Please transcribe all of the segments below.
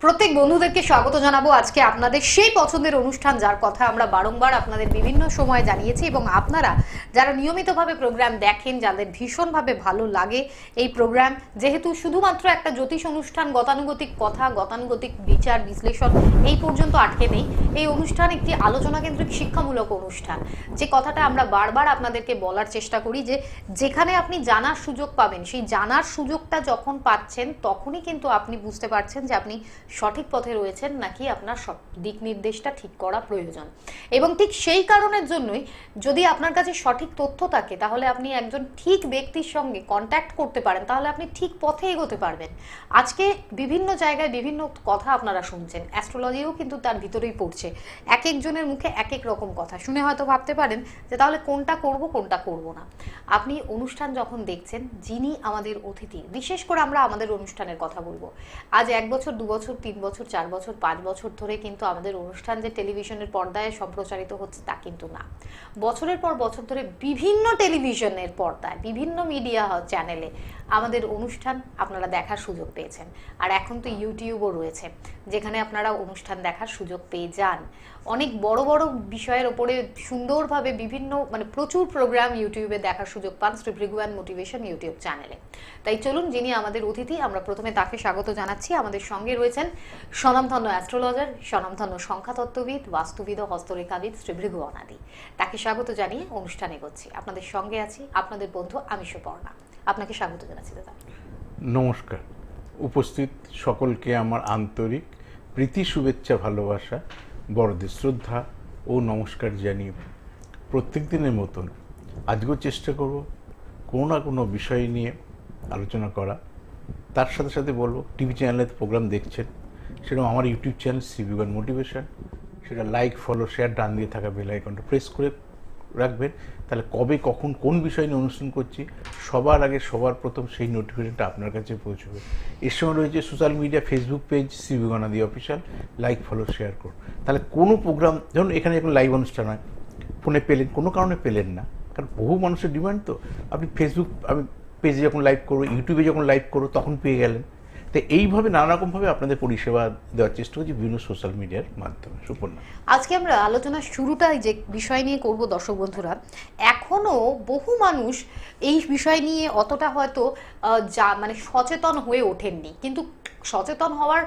প্রত্যেক বন্ধুদেরকে স্বাগত জানাব আজকে আপনাদের সেই পছন্দের অনুষ্ঠান যার কথা আমরা বারংবার আপনাদের বিভিন্ন সময় জানিয়েছি এবং আপনারা যারা নিয়মিতভাবে প্রোগ্রাম দেখেন, যাদের ভীষণভাবে ভালো লাগে এই প্রোগ্রাম যেহেতু শুধুমাত্র একটা জ্যোতিষ অনুষ্ঠান, গতানুগতিক কথা, গতানুগতিক বিচার, বিশ্লেষণ এই পর্যন্ত আটকে নেই। এই অনুষ্ঠান একটি আলোচনা কেন্দ্রিক শিক্ষামূলক অনুষ্ঠান। যে কথাটা আমরা বারবার আপনাদেরকে বলার চেষ্টা করি যে, যেখানে আপনি জানার সুযোগ পাবেন, সেই জানার সুযোগটা যখন পাচ্ছেন, তখনই কিন্তু আপনি বুঝতে পারছেন যে আপনি সঠিক পথে রয়েছেন নাকি আপনার সৎ- দিক নির্দেশটা ঠিক করা প্রয়োজন। এবং ঠিক সেই কারণের জন্যই যদি আপনার কাছে সঠিক তথ্য থাকে, তাহলে আপনি একজন ঠিক ব্যক্তির সঙ্গে কন্ট্যাক্ট করতে পারেন, তাহলে আপনি ঠিক পথে এগোতে পারবেন। আজকে বিভিন্ন জায়গায় বিভিন্ন কথা আপনারা শুনছেন অ্যাস্ট্রোলজিও কিন্তু তার ভিতরেই পড়ছে। এক একজনের মুখে এক এক রকম কথা। শুনে হয়তো ভাবতে পারেন যে তাহলে কোনটা করব কোনটা করব না। আপনি অনুষ্ঠান যখন দেখছেন, যিনি আমাদের অতিথি, বিশেষ করে আমরা আমাদের অনুষ্ঠানের কথা বলব। আজ এক বছর, দু বছর, তিন বছর, চার বছর, পাঁচ বছর ধরে কিন্তু আমাদের অনুষ্ঠান যে টেলিভিশনের পর্দায় সম্প্রচারিত হচ্ছে তা কিন্তু না। বছরের পর বছর ধরে বিভিন্ন টেলিভিশনের পর্দায়, বিভিন্ন মিডিয়া চ্যানেলে আমাদের অনুষ্ঠান আপনারা দেখার সুযোগ পেয়েছেন। আর এখন তো ইউটিউবও রয়েছে, যেখানে আপনারা অনুষ্ঠান দেখার সুযোগ পেয়ে যান। অনেক বড় বড় বিষয়ের ওপরে সুন্দরভাবে বিভিন্ন মানে প্রচুর প্রোগ্রাম ইউটিউবে দেখার সুযোগ পান শ্রী ভৃগুয়ান মোটিভেশন ইউটিউব চ্যানেলে তাই চলুন, যিনি আমাদের অতিথি, আমরা প্রথমে তাকে স্বাগত জানাচ্ছি। আমাদের সঙ্গে রয়েছেন স্বনামধন্য অ্যাস্ট্রোলজার স্বনামধন্য সংখ্যাতত্ত্ববিদ, বাস্তুবিদ ও হস্তরেখাবিদ শ্রী অনাদি তাকে স্বাগত জানিয়ে অনুষ্ঠানে করছি আপনাদের সঙ্গে আছি আপনাদের বন্ধু আমি সুপর্ণা আপনাকে স্বাগত জানাচ্ছি, দাদা। নমস্কার। উপস্থিত সকলকে আমার আন্তরিক প্রীতি, শুভেচ্ছা, ভালোবাসা বড়দের শ্রদ্ধা ও নমস্কার জানিয়ে প্রত্যেক দিনের মতন আজকেও চেষ্টা করব কোনো না কোনো বিষয় নিয়ে আলোচনা করা। তার সাথে সাথে বলব, টিভি চ্যানেলে প্রোগ্রাম দেখছেন, সেরকম আমার ইউটিউব চ্যানেল সিভিগান মোটিভেশন। সেটা লাইক ফলো শেয়ার ডান দিয়ে থাকা বেল আইকনটা প্রেস করে রাখবেন। তাহলে কবে, কখন, কোন বিষয় নিয়ে অনুষ্ঠান করছি, সবার আগে, সবার প্রথম সেই নোটিফিকেশনটা আপনার কাছে পৌঁছবে। এর সঙ্গে রয়েছে সোশ্যাল মিডিয়া ফেসবুক পেজ সিবিগনাদি অফিসিয়াল লাইক ফলো শেয়ার করুন। তাহলে কোনো প্রোগ্রাম ধরুন এখানে এখন লাইভ অনুষ্ঠান হয় ফোনে পেলেন, কোনো কারণে পেলেন না। কারণ বহু মানুষের ডিমান্ড তো। আপনি ফেসবুক আমি পেজে যখন লাইভ করব ইউটিউবে যখন লাইভ করব, তখন পেয়ে গেলেন। তো এইভাবে নানা রকমভাবে আপনাদের পরিষেবা দেওয়ার চেষ্টা করছি বিভিন্ন সোশ্যাল মিডিয়ার মাধ্যমে। সুপর্ণা। আজকে আমরা আলোচনার শুরুটাই যে বিষয় নিয়ে করব দর্শক বন্ধুরা, এখনও বহু মানুষ এই বিষয় নিয়ে অতটা হয়তো যা মানে সচেতন হয়ে ওঠেননি। কিন্তু সচেতন হওয়ার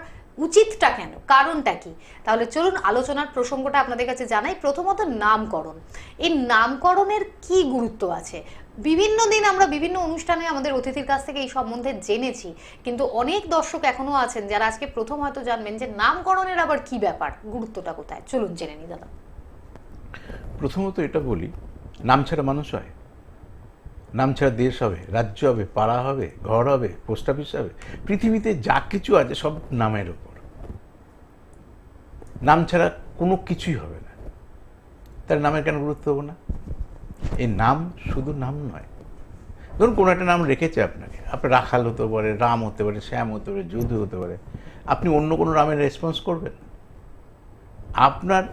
উচিতটা কেন? কারণটা কি? তাহলে চলুন আলোচনার প্রসঙ্গটা আপনাদের কাছে জানাই। প্রথমত নামকরণ। এই নামকরণের কি গুরুত্ব আছে? বিভিন্ন দিন আমরা বিভিন্ন অনুষ্ঠানে আমাদের অতিথির কাছ থেকে এই সম্বন্ধে জেনেছি, কিন্তু অনেক দর্শক এখনও আছেন যারা আজকে প্রথম হয়তো জানবেন যে নামকরণের আবার কি ব্যাপার, গুরুত্বটা কোথায়? চলুন জেনে নি দাদা। প্রথমত এটা বলি, নাম ছাড়া মানুষ হয়। নাম ছাড়া দেশ হবে, রাজ্য হবে, পাড়া হবে, ঘর হবে, পোস্ট অফিস হবে, পৃথিবীতে যা কিছু আছে সব নামের ওপর। নাম ছাড়া কোনো কিছুই হবে না। তার নামের কেন গুরুত্ব দেবো না? এই নাম শুধু নাম নয়। ধরুন কোনো একটা নাম রেখেছে আপনাকে। আপনার রাখাল হতে পারে, রাম হতে পারে, শ্যাম হতে পারে, যদু হতে পারে। আপনি অন্য কোনো নামের রেসপন্স করবেন। আপনার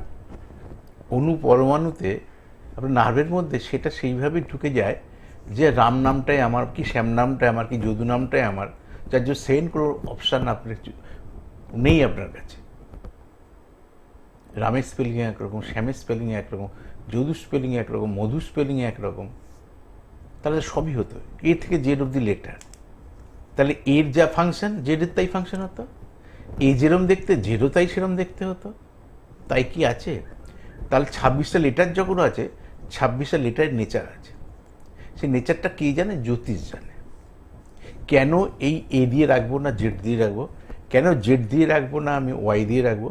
অণু পরমাণুতে, আপনার নার্ভের মধ্যে সেটা সেইভাবে ঢুকে যায় যে রাম নামটাই আমার কি, শ্যাম নামটাই আমার কি, যদু নামটাই আমার। যার জন্য সেন্ড কোনো অপশান আপনার নেই আপনার কাছে। রামের স্পেলিং একরকম, শ্যামের স্পেলিং একরকম। যদু স্পেলিং একরকম, মধু স্পেলিং একরকম, তাহলে সবই হতো। এ থেকে জেড অব দি লেটার তাহলে এর যা ফাংশন জেডের তাই ফাংশন হতো। এ যেরম দেখতে, জেডও তাই সেরম দেখতে হতো। তাই কি আছে? তাহলে ছাব্বিশটা লেটার যখন আছে, ছাব্বিশটা লেটারের নেচার আছে। সেই নেচারটা কে জানে? জ্যোতিষ জানে। কেন এই এ দিয়ে রাখব না, জেড দিয়ে রাখব? কেন জেড দিয়ে রাখব না, আমি ওয়াই দিয়ে রাখব?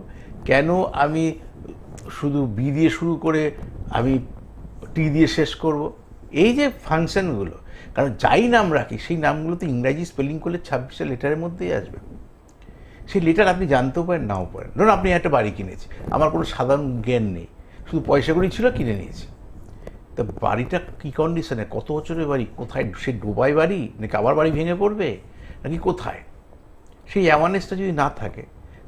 কেন আমি শুধু বি দিয়ে শুরু করে আমি টি দিয়ে শেষ করব। এই যে ফাংশনগুলো কারণ যাই নাম রাখি, সেই নামগুলো তো ইংরাজি স্পেলিং করলে ছাব্বিশটা লেটারের মধ্যেই আসবে। সেই লেটার আপনি জানতেও পারেন, নাও পারেন। ধরুন আপনি একটা বাড়ি কিনেছি, আমার কোনো সাধারণ জ্ঞান নেই, শুধু পয়সা করেই ছিল, কিনে নিয়েছি। তা বাড়িটা কী কন্ডিশনে কত বছরের বাড়ি? কোথায়? সে ডোবায় বাড়ি? নাকি আবার বাড়ি ভেঙে পড়বে? নাকি কোথায়? সেই অ্যাওয়ারনেসটা যদি না থাকে,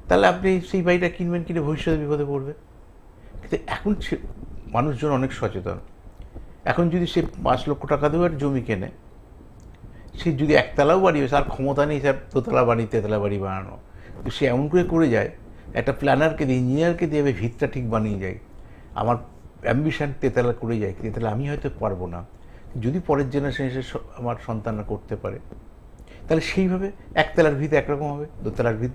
তাহলে আপনি সেই বাড়িটা কিনবেন, কিনে ভবিষ্যতে বিপদে পড়বে। কিন্তু এখন মানুষজন অনেক সচেতন। এখন যদি সে পাঁচ লক্ষ টাকা দেওয়ার জমি কেনে, সে যদি একতলাও বাড়ি তার ক্ষমতা নেই স্যার দোতলা বাড়ি, তেতলা বাড়ি বানানো। তো সে এমন করে করে যায়, একটা প্ল্যানারকে দিয়ে ইঞ্জিনিয়ারকে দিয়ে আমি ভিতটা ঠিক বানিয়ে যাই। আমার অ্যাম্বিশন তেতলা করে যায়, তেতালা আমি হয়তো পারব না। যদি পরের জেনারেশন এসে আমার সন্তানরা করতে পারে। তাহলে সেইভাবে একতলার ভিত একরকম হবে দোতলার ভিত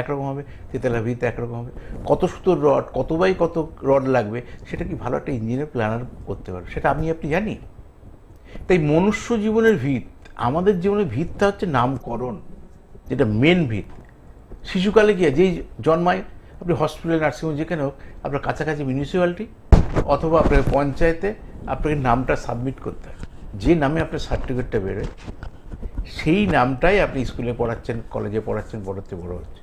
একরকম হবে তেতলার ভিত একরকম হবে। কত সুতোর রড, কত বাই কত রড লাগবে, সেটা কি ভালো একটা ইঞ্জিনিয়ার প্ল্যানার করতে পারবে? সেটা আমি আপনি জানি? তাই মনুষ্য জীবনের ভিত, আমাদের জীবনের ভিতটা হচ্ছে নামকরণ, যেটা মেন ভিত। শিশুকালে গিয়ে যেই জন্মায়, আপনি হসপিটালে নার্সিংহোম যেখানে হোক, আপনার কাছাকাছি মিউনিসিপ্যালিটি অথবা আপনার পঞ্চায়েতে আপনাকে নামটা সাবমিট করতে হয়। যে নামে আপনার সার্টিফিকেটটা বেরোয় সেই নামটাই আপনি স্কুলে পড়াচ্ছেন, কলেজে পড়াচ্ছেন বড়তে বড় হচ্ছে।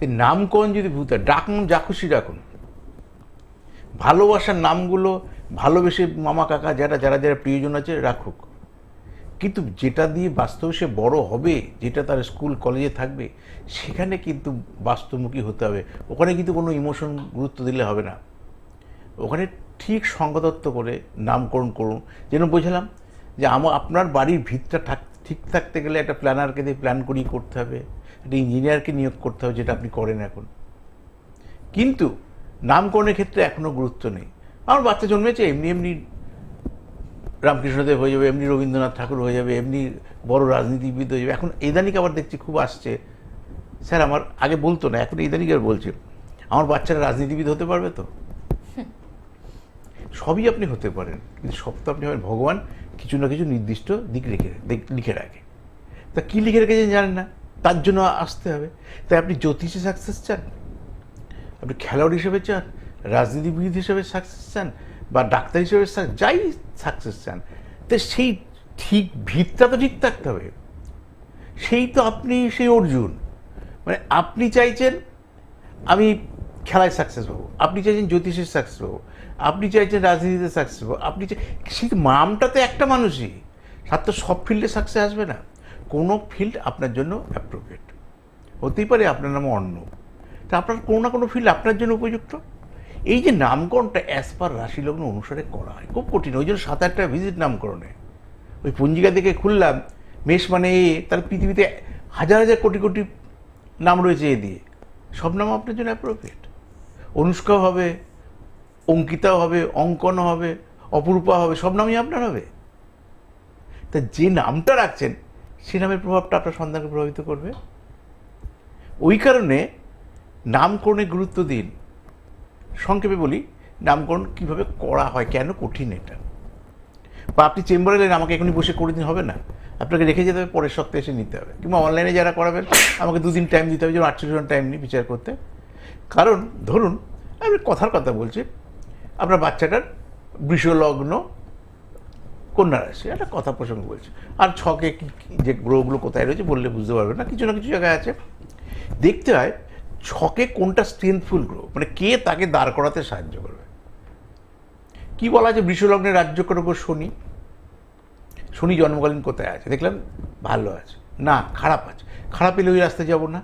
তো নামকরণ যদি ভূত ডাকুন, যা খুশি ডাকুন। ভালোবাসার নামগুলো ভালোবেসে মামা, কাকা, যারা যারা যারা প্রিয়জন আছে, রাখুক। কিন্তু যেটা দিয়ে বাস্তবে সে বড় হবে, যেটা তার স্কুল, কলেজে থাকবে, সেখানে কিন্তু বাস্তবমুখী হতে হবে। ওখানে কিন্তু কোনো ইমোশন গুরুত্ব দিলে হবে না। ওখানে ঠিক সঙ্গতত্ব করে নামকরণ করুন। যেন বোঝালাম যে আমার আপনার বাড়ির ভিতটা থাক ঠিক থাকতে গেলে একটা প্ল্যানারকে দিয়ে প্ল্যান করেই করতে হবে একটা ইঞ্জিনিয়ারকে নিয়োগ করতে হবে যেটা আপনি করেন এখন। কিন্তু নামকরণের ক্ষেত্রে এখনও গুরুত্ব নেই। আমার বাচ্চা জন্মেছে এমনি এমনি রামকৃষ্ণদেব হয়ে যাবে এমনি রবীন্দ্রনাথ ঠাকুর হয়ে যাবে এমনি বড় রাজনীতিবিদ হয়ে যাবে। এখন ইদানিক আবার দেখছি খুব আসছে। স্যার আমার আগে বলতো না এখন ইদানিক আর বলছে। আমার বাচ্চারা রাজনীতিবিদ হতে পারবে তো? সবই আপনি হতে পারেন কিন্তু সব তো আপনি হবেন। ভগবান কিছু না কিছু নির্দিষ্ট দিক রেখে লিখে রাখে। তা কী লিখে রেখেছেন জানেন না। তার জন্য আসতে হবে। তাই আপনি জ্যোতিষে সাকসেস চান? আপনি খেলোয়াড় হিসেবে চান? রাজনীতিবিদ হিসেবে সাকসেস চান? বা ডাক্তার হিসেবে যাই সাকসেস চান। তো সেই ঠিক ভিতটা তো ঠিক থাকতে হবে। সেই তো আপনি, সেই অর্জুন। মানে আপনি চাইছেন, আমি খেলায় সাকসেস হব। আপনি চাইছেন জ্যোতিষের সাকসেস হব। আপনি চাইছেন রাজনীতিতে সাকসেস হব। আপনি সেই নামটা তো একটা মানুষই। তার তো সব ফিল্ডে সাকসেস আসবে না। কোনো ফিল্ড আপনার জন্য অ্যাপ্রোপ্রিয়েট হতেই পারে আপনার নাম অন্য। তা আপনার কোনো না কোনো ফিল্ড আপনার জন্য উপযুক্ত। এই যে নামকরণটা অ্যাজ পার রাশি লগ্ন অনুসারে করা হয়, খুব কঠিন। ওই জন্য সাত আটটা ভিজিট নামকরণে। ওই পঞ্জিকা থেকে খুললাম, মেষ মানে এ, তার পৃথিবীতে হাজার হাজার কোটি কোটি নাম রয়েছে এ দিয়ে। সব নাম আপনার জন্য অ্যাপ্রোপ্রিয়েট অনুষ্কা হবে অঙ্কিতা হবে অঙ্কন হবে, অপরূপা হবে, সব নামই আপনার হবে। তা যে নামটা রাখছেন, সে নামের প্রভাবটা আপনার সন্তানকে প্রভাবিত করবে। ওই কারণে নামকরণে গুরুত্ব দিন। সংক্ষেপে বলি, নামকরণ কীভাবে করা হয়, কেন কঠিন এটা? বা আপনি চেম্বারে এলেন, আমাকে এখনই বসে করে দিন, হবে না? আপনাকে রেখে যেতে হবে, পরের সপ্তাহে এসে নিতে হবে। কিংবা অনলাইনে যারা করাবেন, আমাকে দুদিন টাইম দিতে হবে, যেমন আটচল্লিশ ঘণ্টা টাইম নিই বিচার করতে। কারণ ধরুন, আমি কথার কথা বলছি, আপনার বাচ্চাটার বৃষলগ্ন কন্যা রাশি একটা কথা প্রসঙ্গ বলছি। আর ছকে কি যে গ্রহগুলো কোথায় রয়েছে বললে বুঝতে পারবে না, কিছু না কিছু জায়গায় আছে। দেখতে হয় ছকে কোনটা স্ট্রেংথফুল গ্রহ মানে কে তাকে দাঁড় করাতে সাহায্য করবে? কি বলা আছে বৃষলগ্নের রাজ্য করব শনি? শনি জন্মকালীন কোথায় আছে? দেখলাম ভালো আছে। না, খারাপ আছে। খারাপ এলে ওই রাস্তায় যাব না?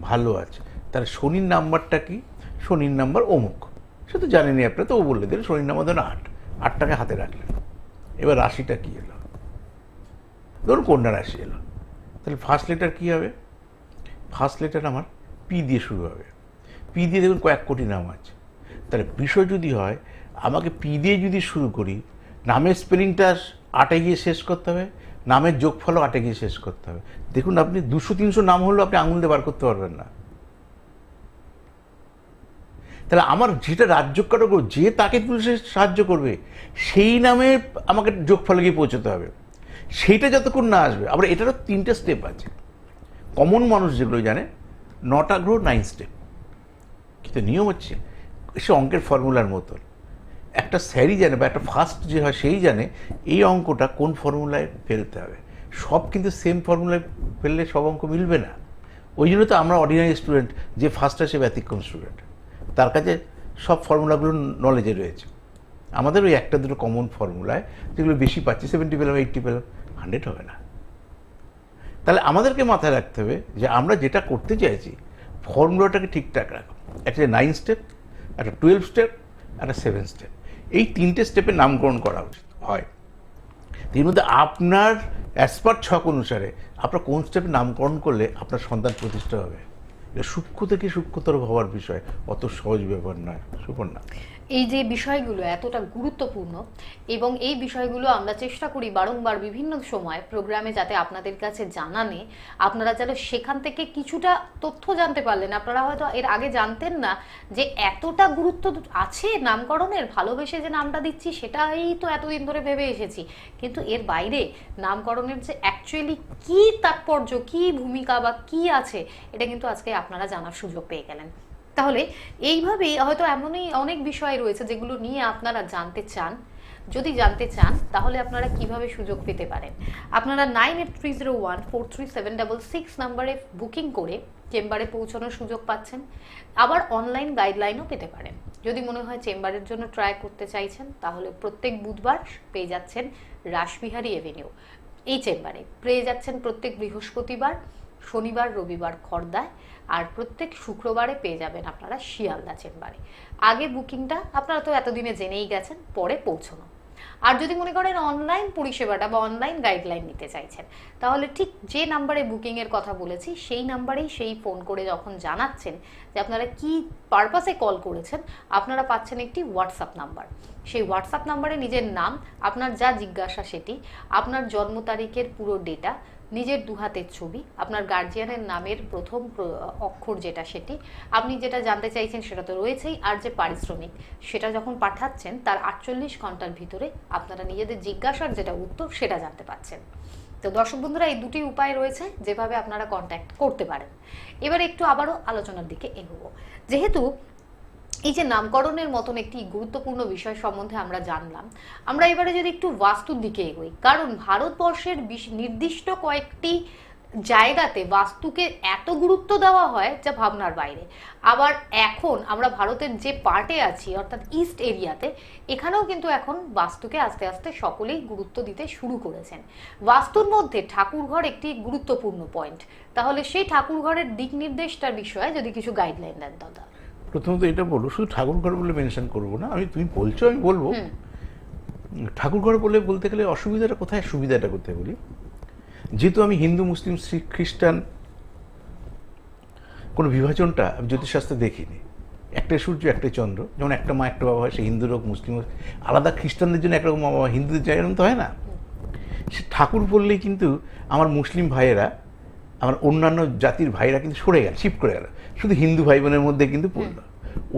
ভালো আছে। তাহলে শনির নাম্বারটা কি? শনির নাম্বার অমুক। সে তো জানেনি আপনারা তো ও বললে দিলেন শনির নাম্বার ধরুন আট। আটটাকে হাতে রাখলেন। এবার রাশিটা কী এলো? ধরুন কন্যা রাশি এলো। তাহলে ফার্স্ট লেটার কী হবে? ফার্স্ট লেটার আমার পি দিয়ে শুরু হবে। পি দিয়ে দেখুন কয়েক কোটি নাম আছে। তাহলে বিষয় যদি হয়, আমাকে পি দিয়ে যদি শুরু করি, নামের স্পেলিংটা আটে গিয়ে শেষ করতে হবে, নামের যোগফলও আটে গিয়ে শেষ করতে হবে। দেখুন আপনি দুশো তিনশো নাম হলেও আপনি আঙুল দিয়ে বার করতে পারবেন না। তাহলে আমার যেটা রাজ্য কারক যে তাকে পুলিশে সাহায্য করবে, সেই নামে আমাকে যোগফলে গিয়ে পৌঁছতে হবে। সেইটা যতক্ষণ না আসবে, আবার এটারও তিনটে স্টেপ আছে। কমন মানুষ যেগুলো জানে, নটা গ্রহ নাইন স্টেপ কিন্তু নিয়ম হচ্ছে, সে অঙ্কের ফর্মুলার মতন একটা স্যারই জানে বা একটা ফার্স্ট যে হয়, সেই জানে এই অঙ্কটা কোন ফর্মুলায় ফেলতে হবে। সব কিন্তু সেম ফর্মুলায় ফেললে সব অঙ্ক মিলবে না। ওই জন্য তো আমরা অর্ডিনারি স্টুডেন্ট যে ফার্স্ট আসে ব্যতিক্রম স্টুডেন্ট তার কাছে সব ফর্মুলাগুলো নলেজে রয়েছে। আমাদের ওই একটা দুটো কমন ফর্মুলায় যেগুলো বেশি পাচ্ছি সেভেন্টি পেলাম এইটটি পেলাম হান্ড্রেড হবে না। তাহলে আমাদেরকে মাথায় রাখতে হবে যে আমরা যেটা করতে চাইছি ফর্মুলাটাকে ঠিকঠাক রাখো। একটা নাইন স্টেপ একটা টুয়েলভ স্টেপ একটা সেভেন স্টেপ এই তিনটে স্টেপে নামকরণ করা উচিত, হয়। এর মধ্যে আপনার অ্যাসপার ছক অনুসারে আপনার কোন স্টেপে নামকরণ করলে আপনার সন্তান প্রতিষ্ঠা হবে? সূক্ষ্ম থেকে সূক্ষ্মতর হওয়ার বিষয়। অত সহজ ব্যাপার নয় সুপর্ণা। এই যে বিষয়গুলো এতটা গুরুত্বপূর্ণ এবং এই বিষয়গুলো আমরা চেষ্টা করি বারংবার বিভিন্ন সময় প্রোগ্রামে যাতে আপনাদের কাছে জানানে আপনারা যেন সেখান থেকে কিছুটা তথ্য জানতে পারলেন। আপনারা হয়তো এর আগে জানতেন না যে এতটা গুরুত্ব আছে নামকরণের, ভালোবেসে যে নামটা দিচ্ছি সেটাই তো এতদিন ধরে ভেবে এসেছি। কিন্তু এর বাইরে নামকরণের যে অ্যাকচুয়ালি কী তাৎপর্য, কী ভূমিকা বা কী আছে, এটা কিন্তু আজকে আপনারা জানার সুযোগ পেয়ে গেলেন। তাহলে এইভাবেই হয়তো এমনই অনেক বিষয় রয়েছে যেগুলো নিয়ে আপনারা জানতে চান। যদি জানতে চান, তাহলে আপনারা কীভাবে সুযোগ পেতে পারেন? আপনারা nine eight three zero one four three seven double six নাম্বারে বুকিং করে চেম্বারে পৌঁছানোর সুযোগ পাচ্ছেন। আবার অনলাইন গাইডলাইনও পেতে পারেন। যদি মনে হয় চেম্বারের জন্য ট্রাই করতে চাইছেন, তাহলে প্রত্যেক বুধবার পেয়ে যাচ্ছেন রাসবিহারী এভিনিউ। এই চেম্বারে পেয়ে যাচ্ছেন প্রত্যেক বৃহস্পতিবার। শনিবার, রবিবার খর্দায় আর প্রত্যেক শুক্রবারে পেয়ে যাবেন আপনারা শিয়ালদা চেম্বারে। আগে বুকিংটা আপনারা তো এতদিনে জেনেই গেছেন, পরে পৌঁছানো। আর যদি মনে করেন অনলাইন পরিষেবাটা বা অনলাইন গাইডলাইন নিতে চাইছেন, তাহলে ঠিক যে নাম্বারে বুকিংয়ের কথা বলেছি, সেই নাম্বারেই সেই ফোন করে যখন জানাচ্ছেন যে আপনারা কি পারপাসে কল করেছেন, আপনারা পাচ্ছেন একটি হোয়াটসঅ্যাপ নাম্বার। সেই হোয়াটসঅ্যাপ নাম্বারে নিজের নাম, আপনার যা জিজ্ঞাসা সেটি, আপনার জন্ম তারিখের পুরো ডেটা নিজের দু হাতের ছবি, আপনার গার্জিয়ানের নামের প্রথম অক্ষর যেটা সেটি, আপনি যেটা জানতে চাইছেন সেটা তো রয়েছেই, আর যে পারিশ্রমিক সেটা যখন পাঠাচ্ছেন, তার আটচল্লিশ ঘণ্টার ভিতরে আপনারা নিজেদের জিজ্ঞাসার যেটা উত্তর সেটা জানতে পাচ্ছেন তো দর্শক বন্ধুরা, এই দুটি উপায় রয়েছে যেভাবে আপনারা কন্ট্যাক্ট করতে পারেন। এবার একটু আবারও আলোচনার দিকে এগোবো। যেহেতু এই যে নামকরণের মতন একটি গুরুত্বপূর্ণ বিষয় সম্বন্ধে আমরা জানলাম, আমরা এবারে যদি একটু বাস্তুর দিকে এগোই, কারণ ভারতবর্ষের নির্দিষ্ট কয়েকটি জায়গাতে বাস্তুকে এত গুরুত্ব দেওয়া হয় যা ভাবনার বাইরে। আবার এখন আমরা ভারতের যে পার্টে আছি, অর্থাৎ ইস্ট এরিয়াতে, এখানেও কিন্তু এখন বাস্তুকে আস্তে আস্তে সকলেই গুরুত্ব দিতে শুরু করেছেন। বাস্তুর মধ্যে ঠাকুরঘর একটি গুরুত্বপূর্ণ পয়েন্ট তাহলে সেই ঠাকুরঘরের দিক নির্দেশটার বিষয়ে যদি কিছু গাইডলাইন দেন দাদা। প্রথমত এটা বলব শুধু ঠাকুরঘর বলে মেনশন করব না আমি তুমি বলছো আমি বলব। ঠাকুরঘর বলে বলতে গেলে অসুবিধাটা কোথায়? সুবিধাটা কোথায় বলি? যেহেতু আমি হিন্দু মুসলিম শিখ খ্রিস্টান কোনো বিভাজনটা আমি জ্যোতিষশাস্ত্রে দেখিনি। একটাই সূর্য একটাই চন্দ্র। যেমন একটা মা একটা বাবা হয় সে হিন্দু হোক মুসলিম হোক আলাদা খ্রিস্টানদের জন্য একরকম মা বাবা হিন্দুদের জায়গা এরকম তো হয় না। সে ঠাকুর বললেই কিন্তু আমার মুসলিম ভাইয়েরা আমার অন্যান্য জাতির ভাইরা কিন্তু সরে গেল শিফট করে গেল। শুধু হিন্দু ভাই বোনের মধ্যে কিন্তু পড়ল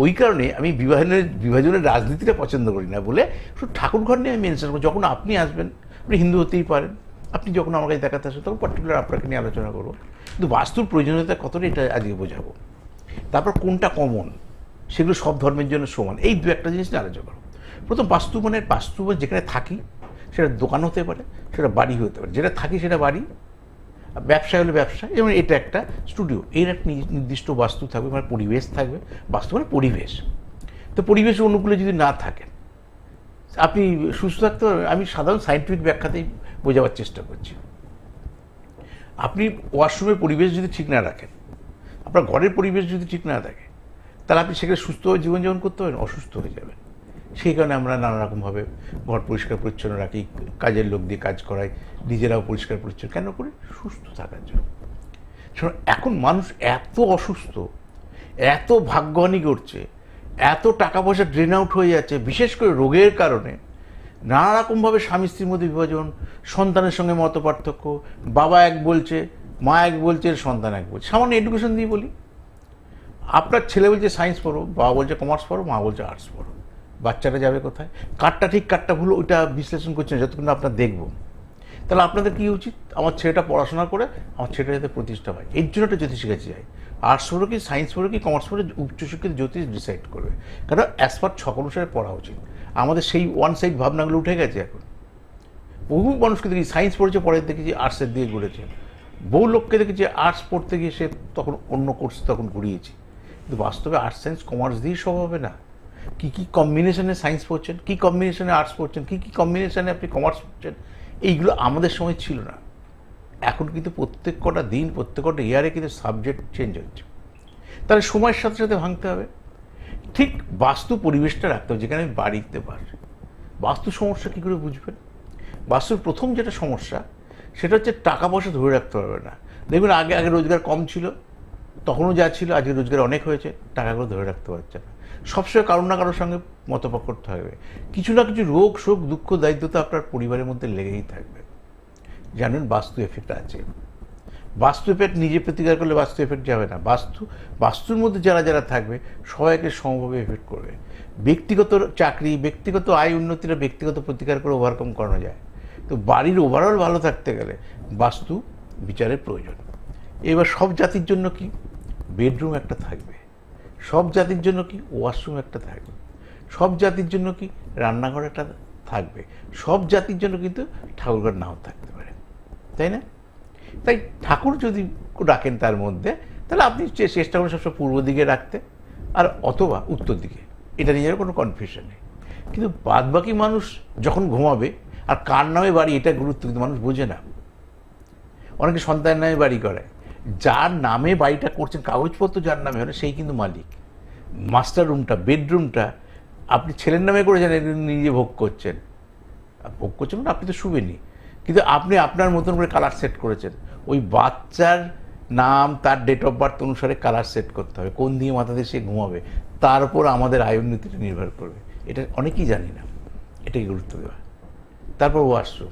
ওই কারণে আমি বিভাজনের বিভাজনের রাজনীতিটা পছন্দ করি না বলে শুধু ঠাকুর ঘর নিয়ে আমি মেনশন করব। যখন আপনি আসবেন আপনি হিন্দু হতেই পারেন। আপনি যখন আমার কাছে দেখাতে আসবেন তখন পার্টিকুলার আপনাকে নিয়ে আলোচনা করব। কিন্তু বাস্তুর প্রয়োজনীয়তা কতটা এটা আজকে বোঝাবো। তারপর কোনটা কমন সেগুলো সব ধর্মের জন্য সমান। এই দু একটা জিনিস নিয়ে আলোচনা করব। প্রথম বাস্তু মানে বাস্তু যেখানে থাকি সেটা দোকান হতে পারে সেটা বাড়ি হতে পারে। যেটা থাকি সেটা বাড়ি ব্যবসা হলে ব্যবসা যেমন এটা একটা স্টুডিও এর একটা নির্দিষ্ট বাস্তু থাকবে মানে পরিবেশ থাকবে। বাস্তু মানে পরিবেশ। তো পরিবেশ অনুকূলে যদি না থাকেন আপনি সুস্থ থাকতে পারবেন। আমি সাধারণ সাইন্টিফিক ব্যাখ্যাতেই বোঝাবার চেষ্টা করছি। আপনি ওয়াশরুমের পরিবেশ যদি ঠিক না রাখেন, আপনার ঘরের পরিবেশ যদি ঠিক না থাকে, তাহলে আপনি সেখানে সুস্থভাবে জীবনযাপন করতে পারেন, অসুস্থ হয়ে যাবেন। সেই কারণে আমরা নানা রকমভাবে ঘর পরিষ্কার পরিচ্ছন্ন রাখি কাজের লোক দিয়ে কাজ করাই নিজেরাও পরিষ্কার পরিচ্ছন্ন। কেন করি? সুস্থ থাকার জন্য। শোনো, এখন মানুষ এত অসুস্থ এত ভাগ্যহানি করছে এত টাকা পয়সা ড্রেন আউট হয়ে যাচ্ছে বিশেষ করে রোগের কারণে। নানা রকমভাবে স্বামী স্ত্রীর মধ্যে বিভাজন সন্তানের সঙ্গে মত পার্থক্য বাবা এক বলছে মা এক বলছে সন্তান এক বলছে। সামান্য এডুকেশন দিয়ে বলি। আপনার ছেলে বলছে সায়েন্স পড়ো বাবা বলছে কমার্স পড়ো মা বলছে আর্টস পড়ো। বাচ্চাটা যাবে কোথায়? কারটা ঠিক কারটা ভুল, ওইটা বিশ্লেষণ করছে না, যতক্ষণ আপনার দেখব। তাহলে আপনাদের কি উচিত? আমার ছেলেটা পড়াশোনা করে আমার ছেলেটা যাতে প্রতিষ্ঠা হয়। এর জন্য একটা জ্যোতিষের কাছে যায় আর্টস পড়ো কি, সায়েন্স পড়ো কি, কমার্স পড়ে উচ্চশিক্ষিত জ্যোতিষ ডিসাইড করবে। কারণ অ্যাজ পার ছক অনুসারে পড়া উচিত। আমাদের সেই ওয়ান সাইড ভাবনাগুলো উঠে গেছে এখন। বহু মানুষকে দেখি সায়েন্স পড়েছে পরে দেখেছি আর্টসের দিকে ঘুরেছে বহু লোককে দেখেছি আর্টস পড়তে গিয়ে সে তখন অন্য কোর্স তখন ঘুরিয়েছে। কিন্তু বাস্তবে আর্টস সায়েন্স কমার্স দিয়েই সব হবে না। কী কি কম্বিনেশনে সায়েন্স পড়ছেন, কি কম্বিনেশনে আর্টস পড়ছেন, কি কি কম্বিনেশনে আপনি কমার্স পড়ছেন, এইগুলো আমাদের সময় ছিল না। এখন কিন্তু প্রত্যেক কটা দিন, প্রত্যেক কটা ইয়ারে কিন্তু সাবজেক্ট চেঞ্জ হচ্ছে। তাহলে সময়ের সাথে সাথে ভাঙতে হবে। ঠিক বাস্তু পরিবেশটা রাখতে হবে, যেখানে আমি বাড়িতে পারি বাস্তু সমস্যা কী করে বুঝবেন? বাস্তুর প্রথম যেটা সমস্যা, সেটা হচ্ছে টাকা পয়সা ধরে রাখতে পারবে না। দেখবেন আগে আগে রোজগার কম ছিল, তখনও যা ছিল, আজকে রোজগার অনেক হয়েছে, টাকাগুলো ধরে রাখতে পারছে না। সবসময় কারোর না কারোর সঙ্গে মতপাক থাকবে কিছু না কিছু রোগ, শোক, দুঃখ দায়িত্ব তো আপনার পরিবারের মধ্যে লেগেই থাকবে। জানেন, বাস্তু এফেক্ট আছে। বাস্তু এফেক্ট নিজে প্রতিকার করলে বাস্তু এফেক্ট যাবে না। বাস্তু, বাস্তুর মধ্যে যারা যারা থাকবে, সবাইকে সমভাবে এফেক্ট করবে। ব্যক্তিগত চাকরি, ব্যক্তিগত আয় উন্নতিটা ব্যক্তিগত প্রতিকার করে ওভারকাম করানো যায়। তো বাড়ির ওভারঅল ভালো থাকতে গেলে বাস্তু বিচারের প্রয়োজন। এবার সব জাতির জন্য কি? বেডরুম একটা থাকবে। সব জাতির জন্য কি ওয়াশরুম একটা থাকবে? সব জাতির জন্য কি রান্নাঘর একটা থাকবে? সব জাতির জন্য কিন্তু ঠাকুরঘর নাও থাকতে পারে। তাই না? তাই ঠাকুর যদি ডাকেন তার মধ্যে, তাহলে আপনি চেষ্টা করুন সবসময় পূর্ব দিকে রাখতে আর অথবা উত্তর দিকে। এটা নিয়ে কোনো কনফিউশন নেই। কিন্তু বাদবাকি মানুষ যখন ঘুমাবে, আর কার নামে বাড়ি এটা গুরুত্ব কিন্তু মানুষ বোঝে না। অনেকে সন্তানের নামে বাড়ি করে। যার নামে বাড়িটা করছেন, কাগজপত্র যার নামে হলে, সেই কিন্তু মালিক। মাস্টার রুমটা, বেডরুমটা আপনি ছেলের নামে করেছেন নিজে ভোগ করছেন। ভোগ করছেন মানে আপনি তো শুবেনি কিন্তু আপনি আপনার মতন করে কালার সেট করেছেন। ওই বাচ্চার নাম, তার ডেট অফ বার্থ অনুসারে কালার সেট করতে হবে। কোন দিয়ে মাথা দিয়ে সে ঘুমাবে তার উপর আমাদের আয়োন্নতিটা নির্ভর করবে। এটা অনেকেই জানি না। এটাই গুরুত্ব দেওয়া। তারপর ওয়াশরুম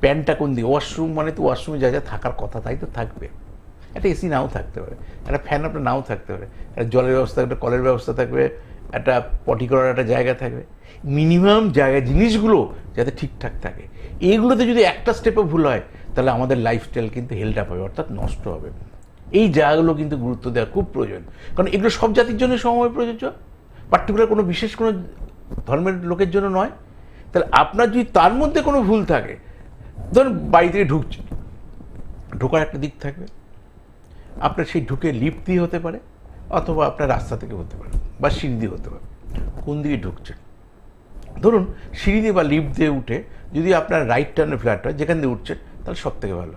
প্যান্টটা কোন দিকে ওয়াশরুম মানে তো ওয়াশরুমে যা যা থাকার কথা, তাই তো থাকবে। একটা এসি নাও থাকতে পারে, একটা ফ্যান আপনার নাও থাকতে পারে, একটা জলের ব্যবস্থা একটা কলের ব্যবস্থা থাকবে, একটা পটি করার একটা জায়গা থাকবে। মিনিমাম জায়গা জিনিসগুলো যাতে ঠিকঠাক থাকে। এইগুলোতে যদি একটা স্টেপে ভুল হয়, তাহলে আমাদের লাইফস্টাইল কিন্তু হেল্ড আপ হবে, অর্থাৎ নষ্ট হবে। এই জায়গাগুলো কিন্তু গুরুত্ব দেওয়া খুব প্রয়োজন। কারণ এগুলো সব জাতির জন্য সময় প্রযোজ্য। পার্টিকুলার কোনো বিশেষ কোনো ধর্মের লোকের জন্য নয়। তাহলে আপনার যদি তার মধ্যে কোনো ভুল থাকে, ধরুন বাড়ি থেকে ঢুকছে, ঢোকার একটা দিক থাকবে। আপনার সেই ঢুকে লিফট দিয়ে হতে পারে, অথবা আপনার রাস্তা থেকে হতে পারে, বা সিঁড়ি দিয়ে হতে পারে। কোন দিকে ঢুকছেন? ধরুন, সিঁড়ি দিয়ে বা লিফট দিয়ে উঠে যদি আপনার রাইট টার্নের ফ্ল্যাট হয়, যেখান দিয়ে উঠছেন, তাহলে সব থেকে ভালো।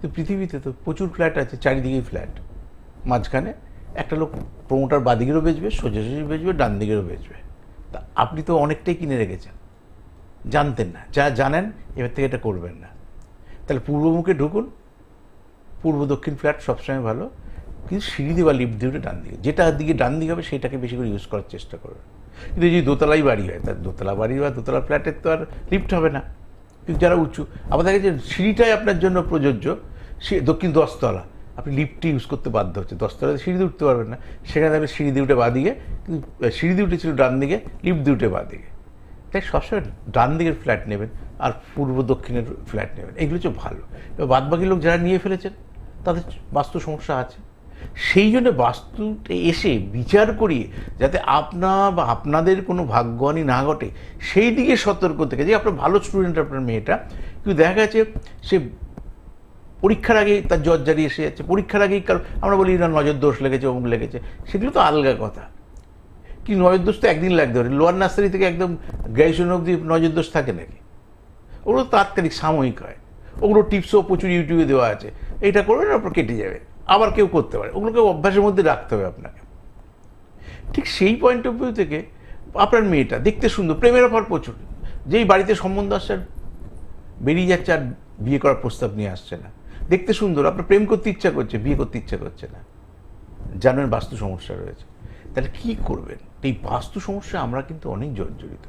তো পৃথিবীতে তো প্রচুর ফ্ল্যাট আছে, চারিদিকেই ফ্ল্যাট মাঝখানে একটা লোক প্রমোটার বাদিকেরও বেচবে সোজাসুজি বেচবে, ডান দিকেরও বেচবে। তা আপনি তো অনেকটাই কিনে রেখেছেন। জানতেন না, যা জানেন, এবার থেকে এটা করবেন না। তাহলে পূর্বমুখে ঢুকুন পূর্ব দক্ষিণ ফ্ল্যাট সবসময় ভালো কিন্তু সিঁড়ি দিয়ে বা লিফট দিয়ে ডান দিকে যেটা দিকে ডান দিকে হবে সেটাকে বেশি করে ইউজ করার চেষ্টা করবেন কিন্তু যদি দোতলাই বাড়ি হয় তার দোতলা বাড়ি বা দোতলা ফ্ল্যাটের তো আর লিফট হবে না। কিন্তু যারা উঁচু দেখা যাচ্ছে সিঁড়িটাই আপনার জন্য প্রযোজ্য সে- দক্ষিণ দশতলা আপনি লিফটটি ইউজ করতে বাধ্য হচ্ছে। দশতলাতে সিঁড়ি দিয়ে উঠতে পারবেন না সেখানে আপনি সিঁড়ি দিয়ে উঠে কিন্তু আহ, সিঁড়ি দিয়ে উঠেছিল ডান দিকে লিফট দিয়ে উঠে বাদিকে তাই সবসময় ডান দিকের ফ্ল্যাট নেবেন আর পূর্ব দক্ষিণের ফ্ল্যাট নেবেন। এগুলো হচ্ছে ভালো। এবার বাদবাকি লোক যারা নিয়ে ফেলেছেন তাদের বাস্তু সমস্যা আছে। সেই জন্য বাস্তুতে এসে বিচার করিয়ে যাতে আপনা বা আপনাদের কোনো ভাগ্যহানি না ঘটে, সেই দিকে সতর্ক থেকে যে আপনার ভালো স্টুডেন্ট আপনার মেয়েটা, কিন্তু দেখা গেছে সে পরীক্ষার আগে তার জ্বর জারি এসে যাচ্ছে। পরীক্ষার আগেই কারণ আমরা বলি না নজর দোষ লেগেছে, অমুক লেগেছে। সেগুলো তো আলগা কথা। কি নজর দোষ তো একদিন লাগতে পারে। লোয়ার নার্সারি থেকে একদম গ্র্যাজুয়েশন অবধি নজর দোষ থাকে নাকি? ওগুলো তাৎক্ষণিক, সাময়িক হয়। ওগুলো টিপসও প্রচুর ইউটিউবে দেওয়া আছে। এইটা করবেন আপনার কেটে যাবে। আবার কেউ করতে পারে। ওগুলোকে অভ্যাসের মধ্যে রাখতে হবে আপনাকে। ঠিক সেই পয়েন্ট অফ ভিউ থেকে আপনার মেয়েটা দেখতে সুন্দর, প্রেমের অফার প্রচুর। যেই বাড়িতে সম্বন্ধ আসছে আর বেরিয়ে যাচ্ছে আর বিয়ে করার প্রস্তাব নিয়ে আসছে না। দেখতে সুন্দর, আপনার প্রেম করতে ইচ্ছা করছে, বিয়ে করতে ইচ্ছা করছে না। জানেন বাস্তু সমস্যা রয়েছে। তাহলে কি করবেন? এই বাস্তু সমস্যা আমরা কিন্তু অনেক জর্জরিত।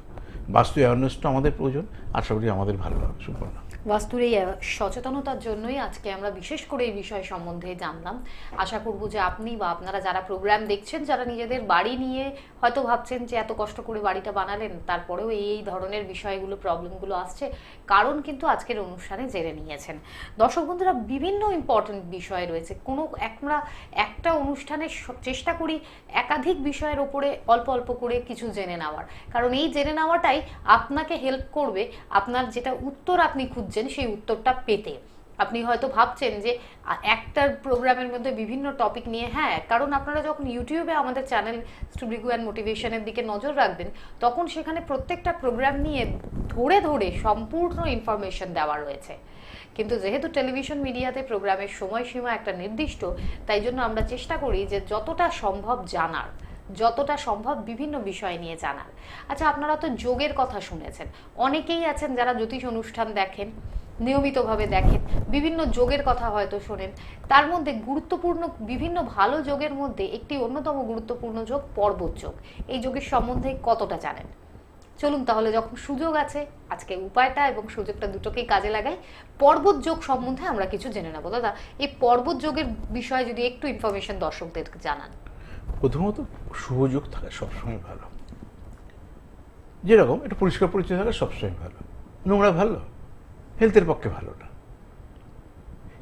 বাস্তু অ্যাওয়ারনেসটা আমাদের প্রয়োজন। আশা করি আমাদের ভালো হবে। সুপর্ণ বাস্তুর এই সচেতনতার জন্যই আজকে আমরা বিশেষ করে এই বিষয় সম্বন্ধে জানলাম। আশা করব যে আপনি বা আপনারা যারা প্রোগ্রাম দেখছেন, যারা নিজেদের বাড়ি নিয়ে হয়তো ভাবছেন যে এত কষ্ট করে বাড়িটা বানালেন, তারপরেও এই ধরনের বিষয়গুলো প্রবলেমগুলো আসছে, কারণ কিন্তু আজকের অনুষ্ঠানে জেনে নিয়েছেন। দর্শক বন্ধুরা, বিভিন্ন ইম্পর্টেন্ট বিষয় রয়েছে। কোনো আমরা একটা অনুষ্ঠানের স- চেষ্টা করি একাধিক বিষয়ের ওপরে অল্প অল্প করে কিছু জেনে নেওয়ার। কারণ এই জেনে নেওয়াটাই আপনাকে হেল্প করবে। আপনার যেটা উত্তর আপনি খুঁজছেন সেই উত্তরটা পেতে। আপনি হয়তো ভাবছেন যে একটা প্রোগ্রামের মধ্যে বিভিন্ন টপিক নিয়ে হ্যাঁ কারণ আপনারা যখন ইউটিউবে আমাদের চ্যানেল স্টুডিগো অ্যান্ড মোটিভেশনের দিকে নজর রাখবেন, তখন সেখানে প্রত্যেকটা প্রোগ্রাম নিয়ে ধরে ধরে সম্পূর্ণ ইনফরমেশন দেওয়া রয়েছে। কিন্তু যেহেতু টেলিভিশন মিডিয়াতে প্রোগ্রামের সময়সীমা একটা নির্দিষ্ট, তাই জন্য আমরা চেষ্টা করি যে যতটা সম্ভব জানার। যতটা সম্ভব বিভিন্ন বিষয় নিয়ে জানান। আচ্ছা আপনারা তো যোগের কথা শুনেছেন। অনেকেই আছেন যারা জ্যোতিষ অনুষ্ঠান দেখেন, নিয়মিতভাবে দেখেন, বিভিন্ন যোগের কথা হয়তো শোনেন। তার মধ্যে গুরুত্বপূর্ণ, বিভিন্ন ভালো যোগের মধ্যে একটি অন্যতম গুরুত্বপূর্ণ যোগ পর্বত যোগ। এই যোগের সম্বন্ধে কতটা জানেন? চলুন তাহলে যখন সুযোগ আছে, আজকে উপায়টা এবং সুযোগটা দুটোকেই কাজে লাগাই। পর্বত যোগ সম্বন্ধে আমরা কিছু জেনে নেব। দাদা, এই পর্বত যোগের বিষয়ে যদি একটু ইনফরমেশন দর্শকদের জানান। প্রথমত শুভযোগ থাকা সবসময় ভালো। যেরকম এটা পরিষ্কার পরিচ্ছন্ন থাকা সবসময় ভালো। নোংরা ভালো হেলথের পক্ষে ভালো না।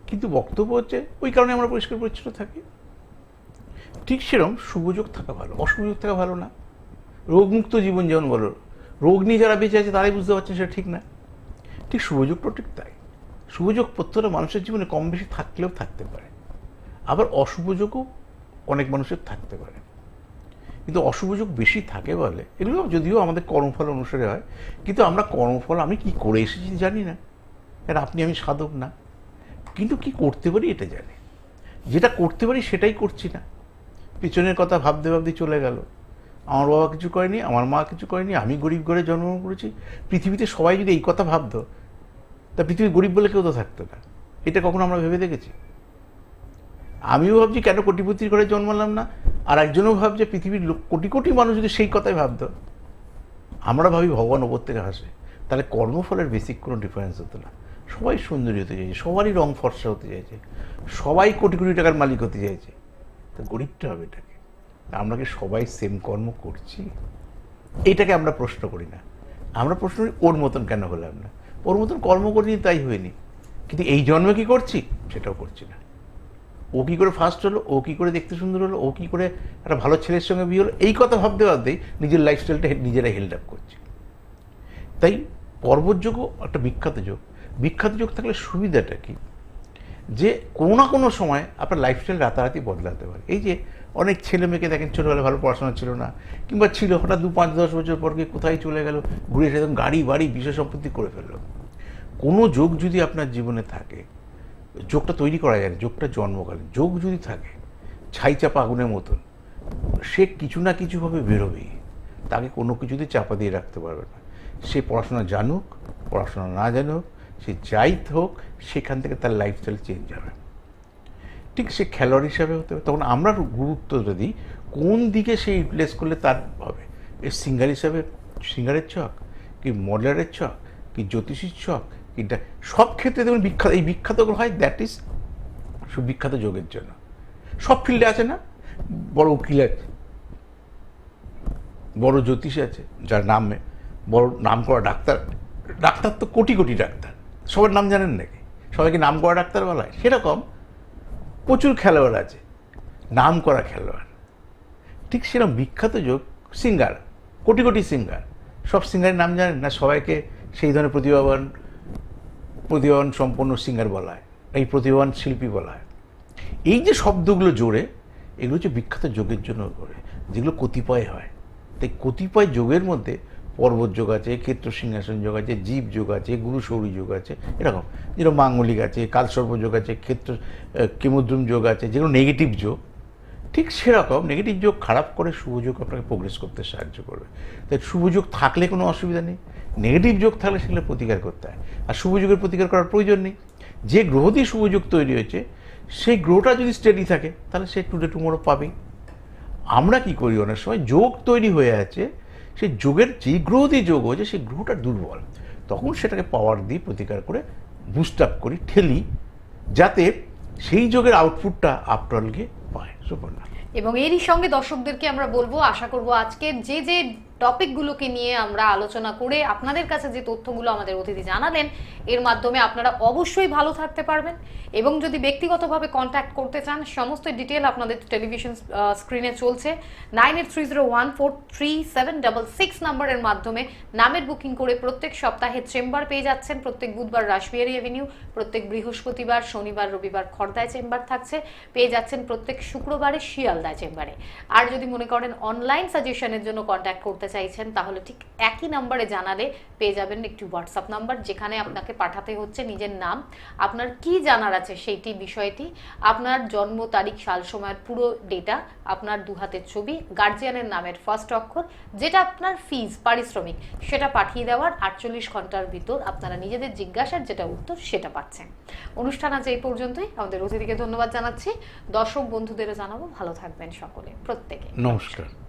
কিন্তু বক্তব্য হচ্ছে ওই কারণে আমরা পরিষ্কার পরিচ্ছন্ন থাকি। ঠিক সেরকম শুভযোগ থাকা ভালো, অসুযোগ থাকা ভালো না। রোগমুক্ত জীবন যেমন বলো, রোগ নিয়ে যারা বেঁচে আছে তারাই বুঝতে পারছেন সেটা ঠিক না। ঠিক শুভযোগটাও ঠিক তাই। শুভযোগ প্রত্যেকটা মানুষের জীবনে কম বেশি থাকলেও থাকতে পারে। আবার অশুভযোগও অনেক মানুষের থাকতে পারে। কিন্তু অশুভযোগ বেশি থাকে বলে, এগুলো যদিও আমাদের কর্মফল অনুসারে হয়, কিন্তু আমরা কর্মফল আমি কি করে এসেছি জানি না। আর আপনি আমি সাধক না। কিন্তু কি করতে পারি এটা জানি। যেটা করতে পারি সেটাই করছি না। পিছনের কথা ভাবতে ভাবতে চলে গেল। আমার বাবা কিছু করেনি, আমার মা কিছু করেনি, আমি গরিব ঘরে জন্মগ্রহণ করেছি। পৃথিবীতে সবাই যদি এই কথা ভাবতো, তা পৃথিবী গরিব বলে কেউ তো থাকতো না। এটা কখনো আমরা ভেবে দেখেছি? আমিও ভাবছি কেন কোটিপতির ঘরে জন্মালাম না? আর একজনও ভাবছে পৃথিবীর কোটি কোটি মানুষ যদি সেই কথাই ভাবতো। আমরা ভাবি ভগবান ওপর থেকে হাসে। তাহলে কর্মফলের বেসিক কোনো ডিফারেন্স হতো না। সবাই সুন্দরী হতে চাইছে, সবারই রং ফর্সা হতে চাইছে, সবাই কোটি কোটি টাকার মালিক হতে চাইছে। তো গরিবটা হবে এটাকে। আমরা কি সবাই সেম কর্ম করছি? এটাকে আমরা প্রশ্ন করি না। আমরা প্রশ্ন করি, ওর মতন কেন হলাম না? ওর মতন কর্ম করিনি, তাই হয়নি। কিন্তু এই জন্মে কি করছি? সেটাও করছি না। ও কী করে ফার্স্ট হলো, ও কী করে দেখতে সুন্দর হলো, ও কী করে একটা ভালো ছেলের সঙ্গে বিয়ে হলো, এই কথা ভাবতে ভাবতেই নিজের লাইফস্টাইলটা নিজেরা হেল্ড আপ করছে। তাই পর্বত যোগও একটা বিখ্যাত যোগ। বিখ্যাত যোগ থাকলে সুবিধাটা কি? যে কোনো না কোনো সময় আপনার লাইফস্টাইল রাতারাতি বদলাতে পারে। এই যে অনেক ছেলে মেয়েকে দেখেন, ছোটোবেলায় ভালো পড়াশোনা ছিল না, কিংবা ছিল হঠাৎ দু পাঁচ দশ বছর পর গিয়ে কোথায় চলে গেল, ঘুরে এসে গাড়ি বাড়ি বিষয় সম্পত্তি করে ফেলল। কোনো যোগ যদি আপনার জীবনে থাকে যোগটা তৈরি করা যায় না, যোগটা জন্মকালীন। যোগ যদি থাকে ছাই চাপা আগুনের মতন, সে কিছু না কিছুভাবে বেরোবেই। তাকে কোনো কিছুতে চাপা দিয়ে রাখতে পারবে না। সে পড়াশোনা জানুক, পড়াশোনা না জানুক, সে যাই হোক, সেখান থেকে তার লাইফস্টাইল চেঞ্জ হবে। ঠিক সে খেলোয়াড় হিসাবে হতে হবে তখন আমরা গুরুত্বটা দিই, কোন দিকে সে ইউটিলাইজ করলে তার হবে? এ সিঙ্গার হিসাবে সিঙ্গারের ছক, কি মডেলারের ছক, কি জ্যোতিষীর ছক ডা- সব ক্ষেত্রে দেখুন বিখ্যাত, এই বিখ্যাতগুলো হয় দ্যাট ইজ সুবিখ্যাত যোগের জন্য। সব ফিল্ডে আছে না? বড় উকিল আছে, বড় জ্যোতিষ আছে, যার নামে বড় নাম করা ডাক্তার ডাক্তার তো কোটি কোটি ডাক্তার, সবার নাম জানেন নাকি? সবাইকে নাম করা ডাক্তার বলা হয়। সেরকম প্রচুর খেলোয়াড় আছে নাম করা খেলোয়াড়। ঠিক সেরকম বিখ্যাত যোগ সিঙ্গার, কোটি কোটি সিঙ্গার। সব সিঙ্গারের নাম জানেন না? সবাইকে সেই ধরনের প্রতিভাবান প্রতিভাবান সম্পন্ন সিঙ্গার বলা হয় এই প্রতিভাবান শিল্পী বলা হয় এই যে শব্দগুলো জোরে, এগুলো হচ্ছে বিখ্যাত যোগের জন্য করে, যেগুলো কতিপয় হয়। তাই কতিপয় যোগের মধ্যে পর্বত যোগ আছে, ক্ষেত্র সিংহাসন যোগ আছে, জীব যোগ আছে, গুরু সৌরী যোগ আছে, এরকম। যেরকম মাঙ্গলিক আছে, কালসর্প যোগ আছে, ক্ষেত্র কেমুদ্রুম যোগ আছে, যেগুলো নেগেটিভ যোগ ঠিক সেরকম নেগেটিভ যোগ খারাপ করে শুভযোগ আপনাকে প্রোগ্রেস করতে সাহায্য করবে। তাই শুভযোগ থাকলে কোনো অসুবিধা নেই। নেগেটিভ যোগ থাকলে সেগুলো প্রতিকার করতে হয়। আর শুভযোগের প্রতিকার করার প্রয়োজন নেই। যে গ্রহ দিয়ে শুভযোগ তৈরি হয়েছে, সেই গ্রহটা যদি স্টেডি থাকে, তাহলে সে টুডে টুমোরো পাবেই। আমরা কি করি অনেক সময়? যোগ তৈরি হয়ে আছে সেই যোগের যেই গ্রহ দিয়ে যোগ হয়েছে, সেই গ্রহটা দুর্বল। তখন সেটাকে পাওয়ার দিয়ে প্রতিকার করে বুস্ট আপ করি, ঠেলি, যাতে সেই যোগের আউটপুটটা আফটারকে পায় সুপর্ণা এবং এরই সঙ্গে দর্শকদেরকে আমরা বলব আশা করব আজকে যে যে টপিকগুলোকে নিয়ে আমরা আলোচনা করে আপনাদের কাছে যে তথ্যগুলো আমাদের অতিথি জানালেন, এর মাধ্যমে আপনারা অবশ্যই ভালো থাকতে পারবেন এবং যদি ব্যক্তিগতভাবে কন্ট্যাক্ট করতে চান, সমস্ত ডিটেল আপনাদের টেলিভিশন স্ক্রিনে চলছে। Nine eight three zero one four three seven double six নাম্বারের মাধ্যমে নামের বুকিং করে প্রত্যেক সপ্তাহে চেম্বার পেয়ে যাচ্ছেন। প্রত্যেক বুধবার রাসবিহারি এভিনিউ প্রত্যেক বৃহস্পতিবার, শনিবার, রবিবার খর্দায় চেম্বার থাকছে। পেয়ে যাচ্ছেন প্রত্যেক শুক্রবারে শিয়ালদা চেম্বারে। আর যদি মনে করেন অনলাইন সাজেশনের জন্য কন্ট্যাক্ট করতে জানতে চাইছেন, তাহলে ঠিক একই নাম্বারে জানালে পেয়ে যাবেন একটি হোয়াটসঅ্যাপ নাম্বার যেখানে আপনাকে পাঠাতে হচ্ছে নিজের নাম, আপনার কি জানার আছে সেইটি, বিষয়টি, আপনার জন্ম তারিখ, সাল, সময়ের পুরো ডেটা আপনার দু হাতের ছবি গার্জিয়ানের নামের ফার্স্ট অক্ষর, যেটা আপনার ফিজ পারিশ্রমিক, সেটা পাঠিয়ে দেওয়ার আটচল্লিশ ঘণ্টার ভিতর আপনারা নিজেদের জিজ্ঞাসার যেটা উত্তর সেটা পাচ্ছেন। অনুষ্ঠান আজ এই পর্যন্তই, আমাদের অতিথিকে ধন্যবাদ জানাচ্ছি। দর্শক বন্ধুদেরও জানাব, ভালো থাকবেন সকলে, প্রত্যেকে। নমস্কার।